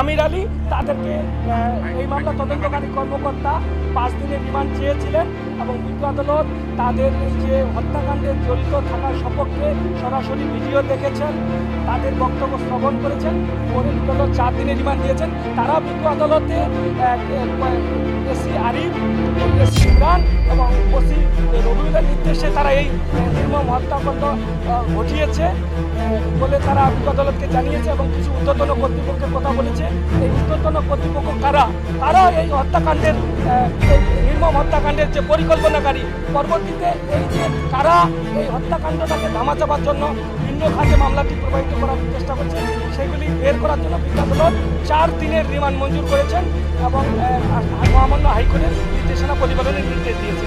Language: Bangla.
আমির আলী, তাদেরকে এই মামলা তদন্তকারী কর্মকর্তা পাঁচ দিনের রিমান্ড চেয়েছিলেন এবং বিজ্ঞ আদালত তাদের যে হত্যাকাণ্ডে জড়িত থাকার সপক্ষে সরাসরি ভিডিও দেখেছেন, তাদের বক্তব্য শ্রবণ করেছেন, পরে বিজ্ঞ আদালত চার দিনের রিমান্ড দিয়েছেন। তারা বিজ্ঞ আদালতে এসি আরিফ, এসি ইমরান এবং ওসি নির্দেশে তারা এই নির্মম হত্যাকাণ্ড ঘটিয়েছে বলে তারা আদালতকে জানিয়েছে এবং কিছু ঊর্ধ্বতন কর্তৃপক্ষের কথা বলেছে। এই ঊর্ধ্বতন কর্তৃপক্ষ কারা? কারা এই হত্যাকাণ্ডের নির্মম হত্যাকাণ্ডের যে পরিকল্পনাকারী, পরবর্তীতে এই যে কারা এই হত্যাকাণ্ডটাকে ধামাচাবার জন্য ভিন্ন খাতে মামলাটি প্রবাহিত করার চেষ্টা করছে, সেগুলি বের করার জন্য আদালত চার দিনের রিমান্ড মঞ্জুর করেছেন এবং মহামান্য হাইকোর্টের নির্দেশনা প্রতিপালনের নির্দেশ দিয়েছেন